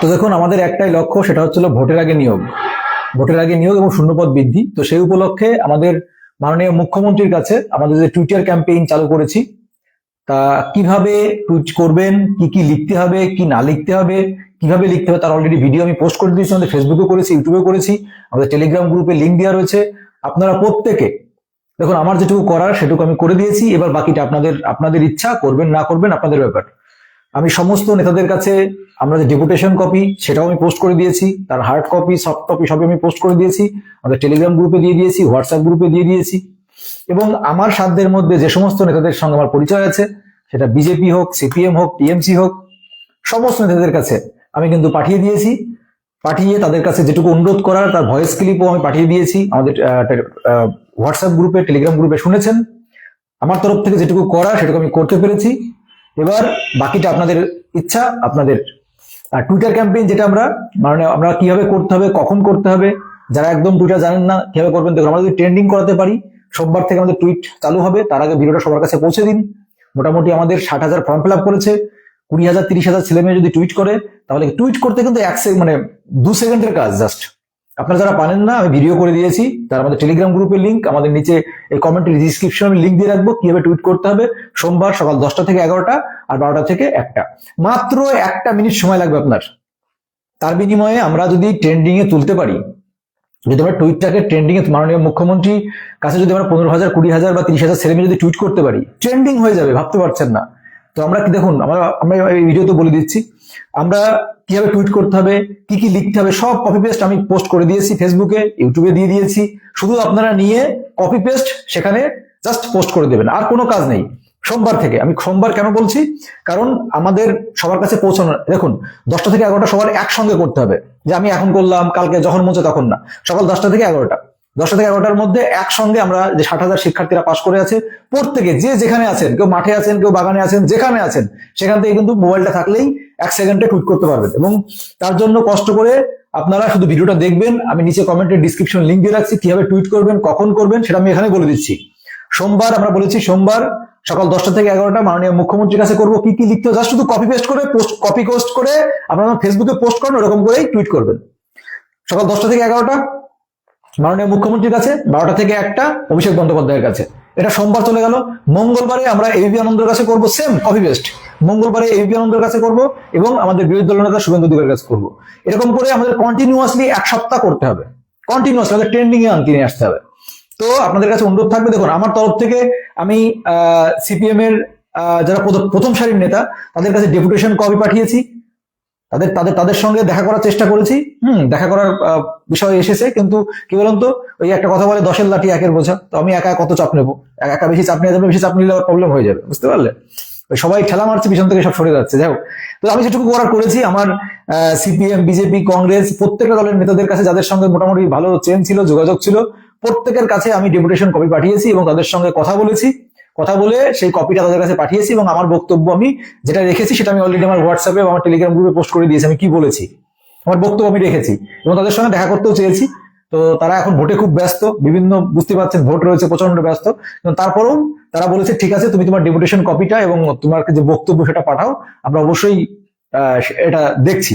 তো দেখুন, আমাদের একটাই লক্ষ্য, সেটা হচ্ছিল ভোটের আগে নিয়োগ। ভোটের আগে নিয়োগ এবং শূন্যপদ বৃদ্ধি। তো সেই উপলক্ষে আমাদের মাননীয় মুখ্যমন্ত্রীর কাছে আমাদের যে টুইটার ক্যাম্পেইন চালু করেছি, তা কীভাবে টুইট করবেন, কি কি লিখতে হবে, কি না লিখতে হবে, কীভাবে লিখতে হবে, তার অলরেডি ভিডিও আমি পোস্ট করে দিয়েছি, আমাদের ফেসবুকে করেছি ইউটিউবে করেছি, আমাদের টেলিগ্রাম গ্রুপে লিঙ্ক দেওয়া রয়েছে। আপনারা প্রত্যেকে, দেখুন, আমার যেটুকু করার, সেটুকু আমি করে দিয়েছি, এবার বাকিটা আপনাদের আপনাদের ইচ্ছা, করবেন, না করবেন, আপনাদের ব্যাপার। আমি সমস্ত নেতাদের কাছে আমরা যে ডেপুটেশন কপি সেটাও আমি পোস্ট করে দিয়েছি, তার হার্ড কপি সফট কপি সবই আমি পোস্ট করে দিয়েছি, আমাদের টেলিগ্রাম গ্রুপে দিয়ে দিয়েছি হোয়াটসঅ্যাপ গ্রুপে দিয়ে দিয়েছি। এবং আমার সাধ্যের মধ্যে যে সমস্ত নেতাদের সঙ্গে আমার পরিচয় আছে, সেটা বিজেপি হোক সিপিএম হোক টিএমসি হোক, সমস্ত নেতাদের কাছে আমি কিন্তু পাঠিয়ে দিয়েছি। পাঠিয়ে তাদের কাছে যেটুকু অনুরোধ করার, তার ভয়েস ক্লিপও আমি পাঠিয়ে দিয়েছি। আমাদের হোয়াটসঅ্যাপ গ্রুপে টেলিগ্রাম গ্রুপে শুনেছেন। আমার তরফ থেকে যেটুকু করা সেটুকু আমি করতে পেরেছি। এবার বাকিটা আপনাদের ইচ্ছা, আপনাদের আর টুইটার ক্যাম্পেইন যেটা আমরা মানে আমরা কীভাবে করতে হবে, কখন করতে হবে, যারা একদম টুইটার জানেন না, কীভাবে করবেন, দেখুন, আমরা যদি ট্রেন্ডিং করাতে পারি, সোমবার থেকে আমাদের টুইট চালু হবে, তার আগে ভিডিওটা সবার কাছে পৌঁছে দিন। মোটামুটি আমাদের ষাট হাজার ফর্ম ফিল আপ করেছে, কুড়ি হাজার, তিরিশ হাজার ছেলে মেয়ে যদি টুইট করে, তাহলে টুইট করতে কিন্তু এক মানে দু সেকেন্ডের কাজ জাস্ট আপনারা যারা পারেন না, আমি ভিডিও করে দিয়েছি। তার আমাদের টেলিগ্রাম গ্রুপের লিঙ্ক আমাদের নিচে এই কমেন্টের ডিসক্রিপশনে আমি লিঙ্ক দিয়ে রাখব, কীভাবে টুইট করতে হবে। সোমবার সকাল দশটা থেকে এগারোটা আর বারোটা থেকে একটা। মাত্র একটা মিনিট সময় লাগবে আপনার। তার বিনিময়ে আমরা যদি ট্রেন্ডিং এ তুলতে পারি, যদি আমরা টুইটটাকে ট্রেন্ডিং এ, মাননীয় মুখ্যমন্ত্রী কাছে যদি আমরা পনেরো হাজার, কুড়ি হাজার বা তিরিশ হাজার ছেলে যদি টুইট করতে পারি ট্রেন্ডিং হয়ে যাবে, ভাবতে পারছেন না। তো আমরা কি দেখুন, আমরা আমরা এই ভিডিওতে বলে দিচ্ছি। আমরা কীভাবে টুইট করতে হবে, কি কি লিখতে হবে, সব কপি পেস্ট আমি পোস্ট করে দিয়েছি ফেসবুকে ইউটিউবে দিয়ে দিয়েছি। শুধু আপনারা নিয়ে কপি পেস্ট সেখানে জাস্ট পোস্ট করে দেবেন, আর কোনো কাজ নেই। সোমবার থেকে। আমি সোমবার কেন বলছি? কারণ আমাদের সবার কাছে পৌঁছানো, দেখুন, দশটা থেকে এগারোটা সবার একসঙ্গে করতে হবে। যে আমি এখন করলাম, কালকে যখন মঞ্চে তখন না। সকাল দশটা থেকে এগারোটা। দশটা থেকে এগারোটার মধ্যে একসঙ্গে আমরা যে ষাট হাজার শিক্ষার্থীরা পাশ করে আছে, প্রত্যেকে যে যেখানে আছেন, কেউ মাঠে আছেন, কেউ বাগানে আছেন, যেখানে আছেন, সেখান থেকে কিন্তু মোবাইলটা থাকলেই এক সেকেন্ডে টুইট করতে পারবেন। এবং তার জন্য কষ্ট করে আপনারা শুধু ভিডিওটা দেখবেন, আমি নিচে কমেন্টের ডিসক্রিপশন লিঙ্ক দিয়ে রাখছি, কীভাবে টুইট করবেন, কখন করবেন, সেটা আমি এখানে বলে দিচ্ছি। সোমবার আমরা বলেছি, সোমবার সকাল দশটা থেকে এগারোটা মাননীয় মুখ্যমন্ত্রীর কাছে করব, কি কি লিখতে হবে? শুধু কপি পেস্ট করে পোস্ট কপি পোস্ট করে আপনারা ফেসবুকে পোস্ট করেন, ওরকম করেই টুইট করবেন। সকাল দশটা থেকে এগারোটা মাননীয় মুখ্যমন্ত্রীর কাছে বারোটা থেকে একটা অভিষেক বন্দ্যোপাধ্যায়ের কাছে। এটা সোমবার চলে গেল। মঙ্গলবারে আমরা এবিপি আনন্দের কাছে করব সেম কপি পেস্ট মঙ্গলবারে এবিপি আনন্দের কাছে করব এবং আমাদের বিরোধী দল নেতা শুভেন্দু অধিকারের কাছে করব। এরকম করে আমাদের কন্টিনিউয়াসলি এক সপ্তাহ করতে হবে। কন্টিনিউয়াসলি আমাদের ট্রেন্ডিং এ আনতে নিয়ে আসতে হবে। তো আপনাদের কাছে অনুরোধ থাকবে, দেখুন, আমার তরফ থেকে আমি সিপিএম এর যারা প্রথম সারির নেতা, তাদের কাছে ডেপুটেশন কপি পাঠিয়েছি। তাদের তাদের তাদের সঙ্গে দেখা করার চেষ্টা করেছি। হুম, দেখা করার বিষয় এসেছে, কিন্তু কি বলুন তো, ওই একটা কথা বলে দশের লাঠি একের বোঝা, তো আমি একা কত চাপ নেব? একা বেশি চাপ নিয়ে যাবে, বেশি চাপ নিলে প্রবলেম হয়ে যাবে, বুঝতে পারলে? সবাই ঠেলা মারছে, পিছন থেকে সব সরে যাচ্ছে, যাই হোক। তো আমি যেটুকু করার করেছি, আমার সিপিএম, বিজেপি, কংগ্রেস, প্রত্যেকটা দলের নেতাদের কাছে যাদের সঙ্গে মোটামুটি ভালো চেন ছিল, যোগাযোগ ছিল, প্রত্যেকের কাছে আমি ডেপুটেশন কপি পাঠিয়েছি এবং তাদের সঙ্গে কথা বলেছি। কথা বলে সেই কপিটা তাদের কাছে পাঠিয়েছি এবং আমার বক্তব্য আমি যেটা রেখেছি সেটা আমি অলরেডি আমার হোয়াটসঅ্যাপে আমার টেলিগ্রাম গ্রুপে পোস্ট করে দিয়েছি, আমি কি বলেছি? আমার বক্তব্য আমি রেখেছি এবং তাদের সঙ্গে দেখা করতেও চেয়েছি। তো তারা এখন ভোটে খুব ব্যস্ত, বিভিন্ন বুঝতে পারছেন, ভোট রয়েছে প্রচণ্ড ব্যস্ত। তারপরেও তারা বলেছে, ঠিক আছে, তুমি তোমার ডেপুটেশন কপিটা এবং তোমার যে বক্তব্য সেটা পাঠাও, আমরা অবশ্যই এটা দেখছি।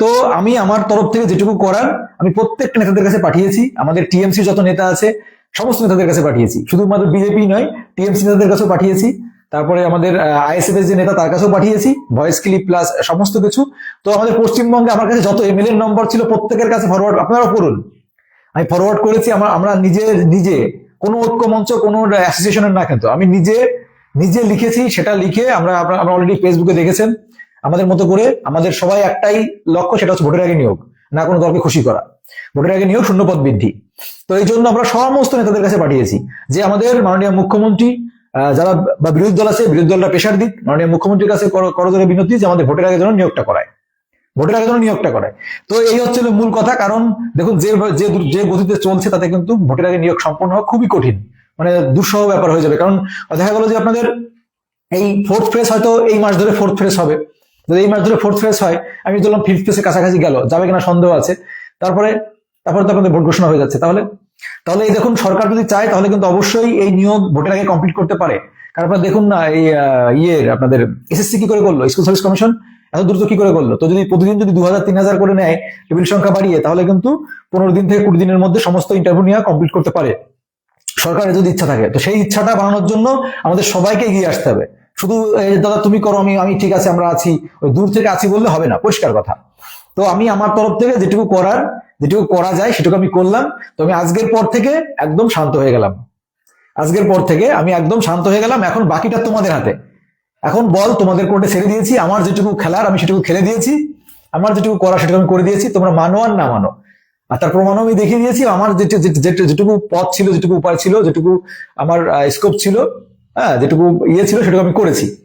তো আমি আমার তরফ থেকে যেটুকু করার, আমি প্রত্যেকটা নেতাদের কাছে পাঠিয়েছি। আমাদের টিএমসি যত নেতা আছে সমস্ত নেতাদের কাছে পাঠিয়েছি। শুধুমাত্র বিজেপি নয়, টিএমসি নেতাদের কাছেও পাঠিয়েছি। তারপরে আমাদের আইএসএফ এর যে নেতা তার কাছেও পাঠিয়েছি। ভয়েস ক্লিপ প্লাস সমস্ত কিছু। তো আমাদের পশ্চিমবঙ্গে আমার কাছে যত এমএলএ নম্বর ছিল, প্রত্যেকের কাছে ফরওয়ার্ড আপনারাও করুন। আমি ফরওয়ার্ড করেছি, আমরা আমরা নিজে নিজে, কোনো ঐক্য মঞ্চ, কোনো অ্যাসোসিয়েশনের না কিন্তু। আমি নিজে নিজে লিখেছি, সেটা লিখে আমরা, আমরা- অলরেডি ফেসবুকে দেখেছেন। আমাদের মতো করে, আমাদের সবাই একটাই লক্ষ্য, সেটা হচ্ছে ভোটের আগে নিয়োগ, না কোনো দলকে খুশি করা। ভোটের আগে নিয়োগ, শূন্যপদ বৃদ্ধি। তো এই জন্য আমরা সমস্ত নেতাদের কাছে পাঠিয়েছি যে আমাদের মাননীয় মুখ্যমন্ত্রী যারা বা বিরোধী দল আছে, বিরোধী দলটা পেশার দিক, মাননীয় মুখ্যমন্ত্রীর কাছে কর- করজোরে বিনতি যে আমাদের ভোটের আগে যেন নিয়োগটা করায়। ভোটের আগে যেন নিয়োগটা করায়। তো এই হচ্ছে মূল কথা, কারণ দেখুন, যে যে গতিতে চলছে তাতে কিন্তু ভোটের আগে নিয়োগ সম্পন্ন হওয়া খুবই কঠিন। মানে দুঃসহ ব্যাপার হয়ে যাবে, কারণ দেখা গেল যে আপনাদের এই ফোর্থ ফেজ হয়তো এই মাস ধরে ফোর্থ ফেজ হবে। যদি এই মাস ধরে ফোর্থ ফেজ হয়, আমি বললাম ফিফথ ফেজের কাছাকাছি গেল, যাবে কিনা সন্দেহ আছে। তারপরে তারপরে তো আপনাদের ভোট ঘোষণা হয়ে যাচ্ছে। তাহলে তাহলে এই দেখুন, সরকার যদি চায়, তাহলে কিন্তু অবশ্যই এই নিয়োগ ভোটের আগে কমপ্লিট করতে পারে। কারণ আপনারা দেখুন না, এই ইয়ের আপনাদের এসএসসি কি করে করল? স্কুল সার্ভিস কমিশন এত দ্রুত কি করে করল? তো যদি প্রতিদিন যদি দু হাজার হাজার করে নেয়, টেবিল সংখ্যা বাড়িয়ে, তাহলে কিন্তু পনেরো দিন থেকে কুড়ি দিনের মধ্যে সমস্ত ইন্টারভিউ নিয়ে কমপ্লিট করতে পারে। সরকারের যদি ইচ্ছা থাকে, তো সেই ইচ্ছাটা বানানোর জন্য আমাদের সবাইকে এগিয়ে আসতে হবে। শুধু দাদা, তুমি করো, আমি আমি ঠিক আছে, আমরা আছি, ওই দূর থেকে আছি বললে হবে না, পরিষ্কার কথা। তো আমি আমার তরফ থেকে যেটুকু করার যেটুকু করা যায়, সেটুকু আমি করলাম। তো আমি আজকের পর থেকে একদম শান্ত হয়ে গেলাম। আজকের পর থেকে আমি একদম শান্ত হয়ে গেলাম। এখন বাকিটা তোমাদের হাতে। এখন বল, তোমাদের কোর্টে ছেড়ে দিয়েছি। আমার যেটুকু খেলার, আমি সেটুকু খেলে দিয়েছি। আমার যেটুকু করা, সেটুকু আমি করে দিয়েছি। তোমরা মানো আর না মানো। আর তার প্রমাণও আমি দেখিয়ে দিয়েছি। আমার যেটু- যেটু- যেটু- যেটুকু পথ ছিল, যেটুকু উপায় ছিল, যেটুকু আমার স্কোপ ছিল হ্যাঁ যেটুকু ইয়ে ছিল, সেটুকু আমি করেছি।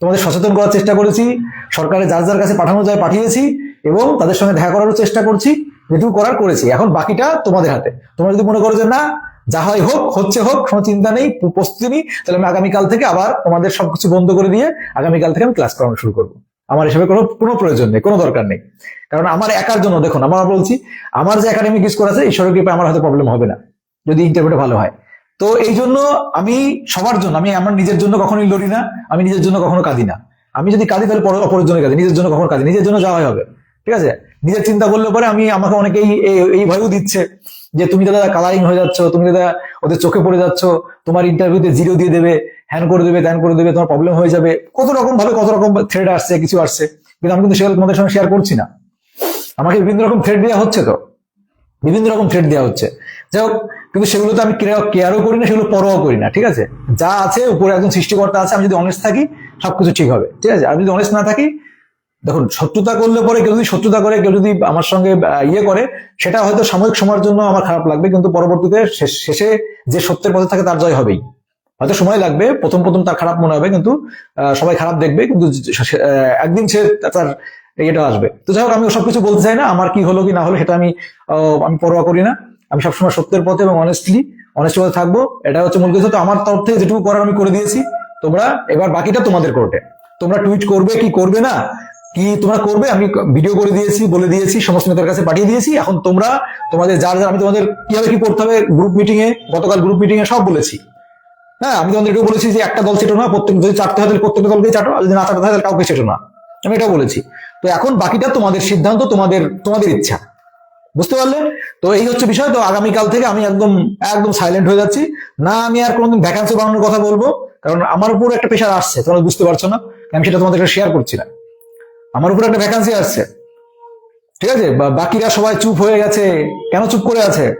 তোমাদের সচেতন করার চেষ্টা করেছি। সরকারের যার যার কাছে পাঠানো যায়, পাঠিয়েছি এবং তাদের সঙ্গে দেখা করারও চেষ্টা করছি। যেটুকু করার করেছি। এখন বাকিটা তোমাদের হাতে। তোমরা যদি মনে করো যে না, যা হয় হোক, হচ্ছে হোক, কোনো চিন্তা নেই, প্রস্তুতি নেই, তাহলে আমি আগামীকাল থেকে আবার তোমাদের সবকিছু বন্ধ করে দিয়ে আগামীকাল থেকে আমি ক্লাস করানো শুরু করব। আমার হিসেবে কোনো কোনো প্রয়োজন নেই, কোনো দরকার নেই। কারণ আমার একার জন্য, দেখুন, আমার বলছি, আমার যে একাডেমিক স্কোর আছে, ঈশ্বরের কৃপায় আমার হয়তো প্রবলেম হবে না, যদি ইন্টারভিউটা ভালো হয়। তো এই জন্য আমি সবার জন্য, আমি আমার নিজের জন্য কখনোই লড়ি না, আমি নিজের জন্য কখনো কাঁদি না। আমি যদি কাঁদি, তাহলে পরের, অপরের জন্য কাঁদি, নিজের জন্য কখনো কাঁদি নিজের জন্য যাওয়াই হবে। ঠিক আছে? নিজের চিন্তা করলে পরে আমি আমাকে অনেকেই এই- ভয়ও দিচ্ছে যে তুমি দাদা কালারিং হয়ে যাচ্ছ, তুমি দাদা ওদের চোখে পড়ে যাচ্ছ, তোমার ইন্টারভিউতে জিরো দিয়ে দেবে, হ্যান করে দেবে, ত্যান করে দেবে, তোমার প্রবলেম হয়ে যাবে। কত রকম ভাবে কত রকম থ্রেড আসছে, কিছু আসছে। কিন্তু আমি কিন্তু সেগুলো তোমাদের সঙ্গে শেয়ার করছি না। আমাকে বিভিন্ন রকম থ্রেড দেওয়া হচ্ছে তো। বিভিন্ন রকম থ্রেড দেওয়া হচ্ছে। যাই হোক, কিন্তু সেগুলো তো আমি কেয়ারও করি না, সেগুলো পরোয়াও করি না, ঠিক আছে? যা আছে, উপরে একজন সৃষ্টিকর্তা আছে, আমি যদি অনেস্ট থাকি, সবকিছু ঠিক হবে, ঠিক আছে? আমি যদি অনেস্ট না থাকি দেখুন, শত্রুতা করলে পরে কেউ যদি শত্রুতা করে, কেউ যদি আমার সঙ্গে ইয়ে করে, সেটা হয়তো সাময়িক সময়ের জন্য আমার খারাপ লাগবে, কিন্তু পরবর্তীতে শেষে যে সত্যের পথে থাকে তার জয় হবেই। হয়তো সময় লাগবে, প্রথম প্রথম তার খারাপ মনে হবে, কিন্তু সবাই খারাপ দেখবে, কিন্তু একদিন সে তার ইয়েটা আসবে। তো যাই হোক আমি সবকিছু বলতে চাই না, আমার কি হলো কি না হলো, সেটা আমি আমি পরোয়া করি না। আমি সবসময় সত্যের পথে এবং অনেস্টলি অনেস্ট পথে থাকব। এটা হচ্ছে মূল কথা, তো আমার তরফ থেকে যেটুকু করার আমি করে দিয়েছি। তোমরা এবার বাকিটা তোমাদের কোর্টে তোমরা টুইট করবে কি করবে না কি তোমরা করবে? আমি ভিডিও করে দিয়েছি, বলে দিয়েছি, সমস্ত নেতার কাছে পাঠিয়ে দিয়েছি। এখন তোমরা, তোমাদের যার যার, আমি তোমাদের কীভাবে কি করতে হবে গ্রুপ মিটিং এ, গতকাল গ্রুপ মিটিং এ সব বলেছি। হ্যাঁ আমি তোমাদের এটাও বলেছি যে একটা দল চেটো না, প্রত্যেক যদি চারটে হয়, তাহলে প্রত্যেকটা দলকে চাটো, আর যদি না চারটে হয় তাহলে কাউকে চেটো না। আমি এটাও বলেছি। তো এখন বাকিটা তোমাদের সিদ্ধান্ত, তোমাদের তোমাদের ইচ্ছা। বুঝতে পারলে? তো এই হচ্ছে বিষয়। তো আগামীকাল থেকে আমি একদম একদম সাইলেন্ট হয়ে যাচ্ছি। না, আমি আর কোনোদিন ভ্যাকান্সি বানানোর কথা বলব, কারণ আমার উপর একটা প্রেশার আসছে, তোমরা বুঝতে পারছ না। আমি সেটা তোমাদেরকে শেয়ার করছি না। আমার উপর একটা ভ্যাকান্সি আসছে। ঠিক আছে? বাকিরা সবাই চুপ হয়ে গেছে। কেন চুপ করে আছে?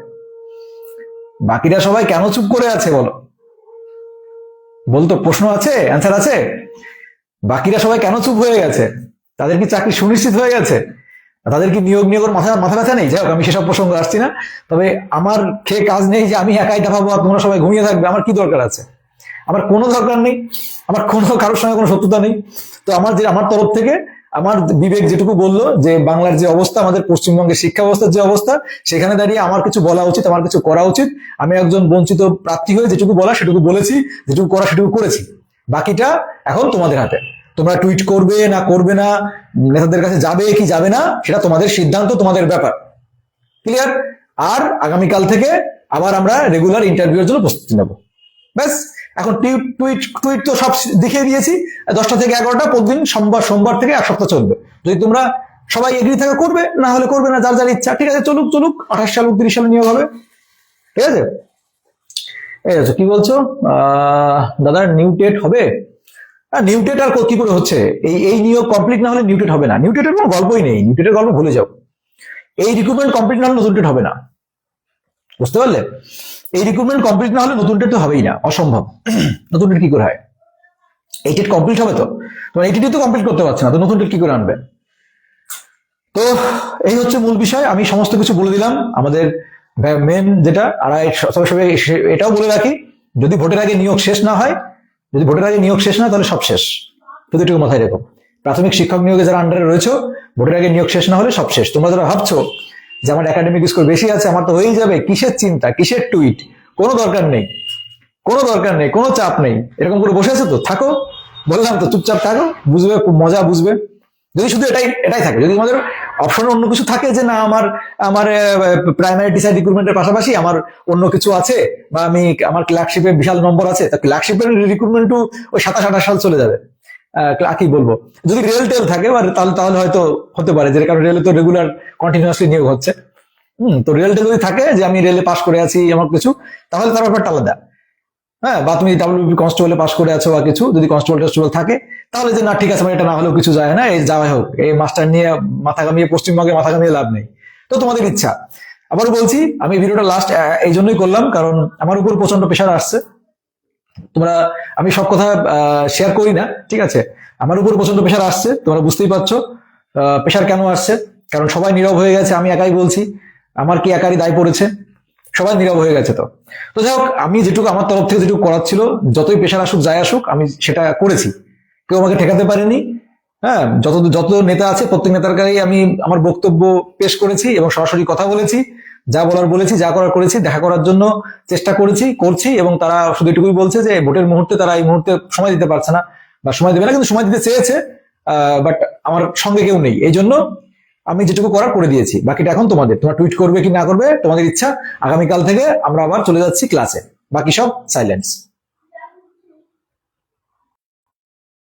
বাকিরা সবাই কেন চুপ করে আছে বলো? বলতো, প্রশ্ন আছে? অ্যান্সার আছে? বাকিরা সবাই কেন চুপ হয়ে গেছে? তাদের কি চাকরি সুনিশ্চিত হয়ে গেছে? তাদের কি নিয়োগ নিয়োগের মাথা মাথা ব্যথা নেই? যাই হোক, আমি সেসব প্রসঙ্গ আসছি না। তবে আমার খেয়ে কাজ নেই যে আমি একাই দেখাবো আর তোমরা সবাই ঘুমিয়ে থাকবে। আমার কি দরকার আছে? আমার কোনো দরকার নেই। আমার কোনো কারোর সঙ্গে কোনো শত্রুতা নেই। তো আমার যে আমার তরফ থেকে আমার বিবেক যেটুকু বলল যে বাংলার যে অবস্থা, আমাদের পশ্চিমবঙ্গের শিক্ষা ব্যবস্থার যে অবস্থা, সেখানে দাঁড়িয়ে আমার কিছু বলা উচিত, আমার কিছু করা উচিত। আমি একজন বঞ্চিত প্রার্থী হয়ে যেটুকু বলা, সেটুকু বলেছি, যেটুকু করা, সেটুকু করেছি। বাকিটা এখন তোমাদের হাতে। তোমরা টুইট করবে না করবে না, নেতাদের কাছে যাবে কি যাবে না, সেটা তোমাদের সিদ্ধান্ত, তোমাদের ব্যাপার। ক্লিয়ার আর আগামীকাল থেকে আবার আমরা রেগুলার ইন্টারভিউর জন্য প্রস্তুতি নেব। ব্যাস। এখন টুইট টুইট টুইট তো সব দেখিয়ে দিয়েছি, দশটা থেকে এগারোটা, প্রতিদিন সোমবার সোমবার থেকে এক সপ্তাহ চলবে। যদি তোমরা সবাই এগ্রি থেকে করবে, না হলে করবে না, যার যার ইচ্ছা, ঠিক আছে, চলুক চলুক, আঠাশ সাল, উনত্রিশ সালে নিয়োগ হবে। ঠিক আছে? এই আছে কি বলছো? দাদা নিউটেট হবে? নিউ টেট আর কি করে হচ্ছে? এই এই নিয়োগ কমপ্লিট না হলে নিউ টেট হবে না। নিউ টেটের কোনো গল্পই নেই। নিউ টেটের গল্প ভুলে যাও। এই রিক্রুটমেন্ট কমপ্লিট না হলে নতুন টেট হবে না। বুঝতে পারলে? এই রিক্রুটমেন্ট কমপ্লিট না হলে নতুনটা তো হবেই না অসম্ভব। নতুন টেট কি করে হয়? এই টেট কমপ্লিট হবে তো? তোমার এই তো কমপ্লিট করতে পারছে না তো নতুন টেট কি করে আনবে? তো এই হচ্ছে মূল বিষয় আমি সমস্ত কিছু বলে দিলাম। আমাদের মেন যেটা আর সঙ্গে এটাও বলে রাখি যদি ভোটের আগে নিয়োগ শেষ না হয় যদি ভোটের আগে নিয়োগ শেষ না হয়, তাহলে সব শেষ। এটুকু মাথায় রেখো। প্রাথমিক শিক্ষক নিয়োগে যারা আন্ডারে রয়েছে ভোটের আগে নিয়োগ শেষ না হলে সব শেষ। তোমরা যারা ভাবছ যে আমার একাডেমিক স্কোর বেশি আছে, আমার তো হয়েই যাবে। কিসের চিন্তা? কিসের টুইট কোনো দরকার নেই। কোনো দরকার নেই, কোনো চাপ নেই। এরকম করে বসে আছো তো? থাকো। বললাম তো, চুপচাপ থাকো। বুঝবে, খুব মজা, বুঝবে। যদি শুধু এটাই এটাই থাকে। যদি আমাদের অপশনে অন্য কিছু থাকে যে, না, আমার আমার প্রাইমারি টিচার রিক্রুটমেন্টের পাশাপাশি আমার অন্য কিছু আছে বা আমি, আমার ক্লার্কশিপে বিশাল নম্বর আছে, তা ক্লার্কশিপের রিক্রুটমেন্টও ওই সাতাশ, আঠাশ সাল চলে যাবে। কি বলব? যদি রেল টেল থাকে তাহলে হয়তো হতে পারে, যে কারণ রেলে তো রেগুলার কন্টিনিউয়াসলি নিয়োগ হচ্ছে। হম, তো রেলটা যদি থাকে, যে আমি রেলে পাশ করে আছি, আমার কিছু, তাহলে তার ব্যাপারটা আলাদা। হ্যাঁ বা তুমি ডাব্লিউবি কনস্টেবলে পাশ করে আছো বা কিছু, যদি কনস্টেবল টনস্টেবল থাকে, তাহলে যে না, ঠিক আছে এটা না হলেও কিছু যায় না, এই যাওয়াই হোক। এই মাস্টার নিয়ে মাথা কামিয়ে পশ্চিমবঙ্গে মাথা কামিয়ে লাভ নেই। তো তোমাদের ইচ্ছা। আবার বলছি, আমি ভিডিওটা লাস্ট এই জন্যই করলাম, কারণ আমার উপর প্রচণ্ড প্রেশার আসছে। তোমরা, আমি সব কথা শেয়ার করি না, ঠিক আছে? আমার উপর প্রচণ্ড প্রেশার আসছে, তোমরা বুঝতেই পারছ প্রেশার কেন আসছে? কারণ সবাই নীরব হয়ে গেছে, আমি একাই বলছি, আমার কি একারই দায় পড়েছে? সবাই নীরব হয়ে গেছে তো। তো যাই হোক, আমি যেটুকু আমার তরফ থেকে যেটুকু করার ছিল, যতই প্রেশার আসুক, যাই আসুক, আমি সেটা করেছি। কেউ আমাকে ঠেকাতে পারেনি হ্যাঁ যত যত নেতা আছে, প্রত্যেক নেতার কাছেই আমি আমার বক্তব্য পেশ করেছি এবং সরাসরি কথা বলেছি। যা বলার বলেছি, যা করার করেছি, দেখা করার জন্য চেষ্টা করেছি, করছি এবং তারা শুধু এটুকুই বলছে যে ভোটের মুহূর্তে তারা এই মুহূর্তে সময় দিতে পারছে না বা সময় দেবে না, কিন্তু সময় দিতে চেয়েছে বাট আমার সঙ্গে কেউ নেই। এই জন্য আমি যেটুকু করার করে দিয়েছি। বাকিটা এখন তোমাদের। তোমার টুইট করবে কি না করবে, তোমাদের ইচ্ছা। আগামীকাল থেকে আমরা আবার চলে যাচ্ছি ক্লাসে। বাকি সব সাইলেন্স